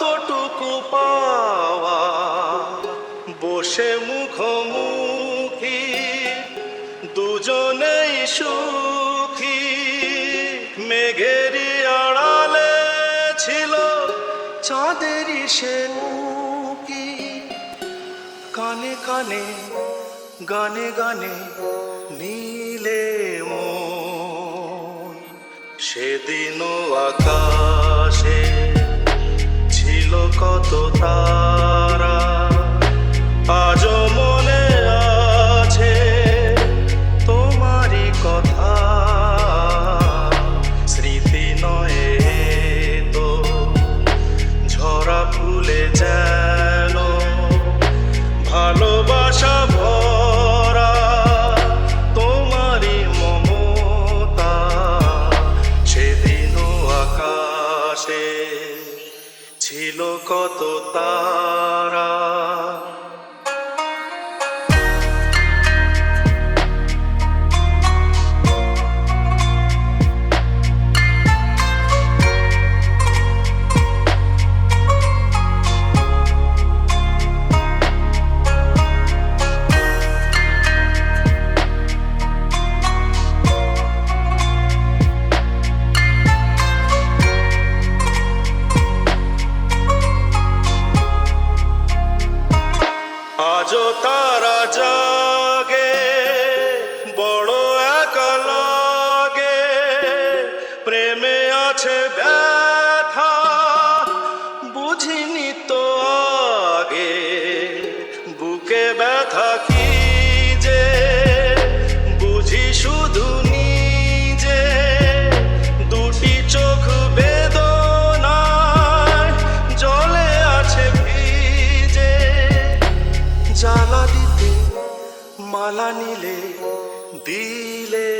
কতটুকু পাওয়া? বসে মুখোমুখি দুজনেই সুখী। মেঘের আড়ালে ছিল চাঁদেরই সে মুখি কানে কানে, গানে গানে নীলে মন। সেদিনও আকাশ কত তারা আজও মনে আছে তোমারই কথা। স্মৃতি নয় তো ঝরা ফুলে যায়। কত তারা। অযথা পালা নিলে দিলে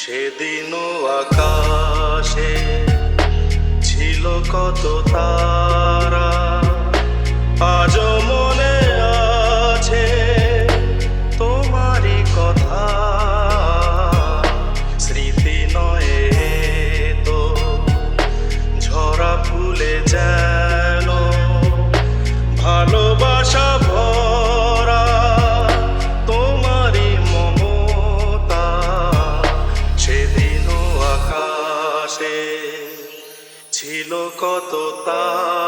সেদিন সেদিনও আকাশে ছিল কত তারা। সততা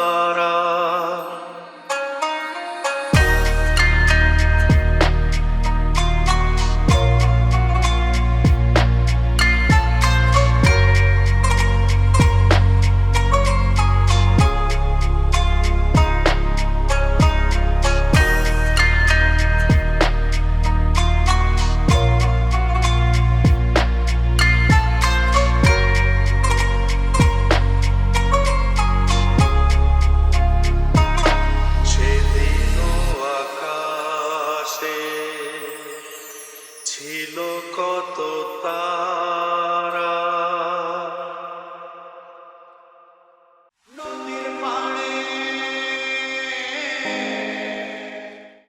আকাশে ছিল কত তা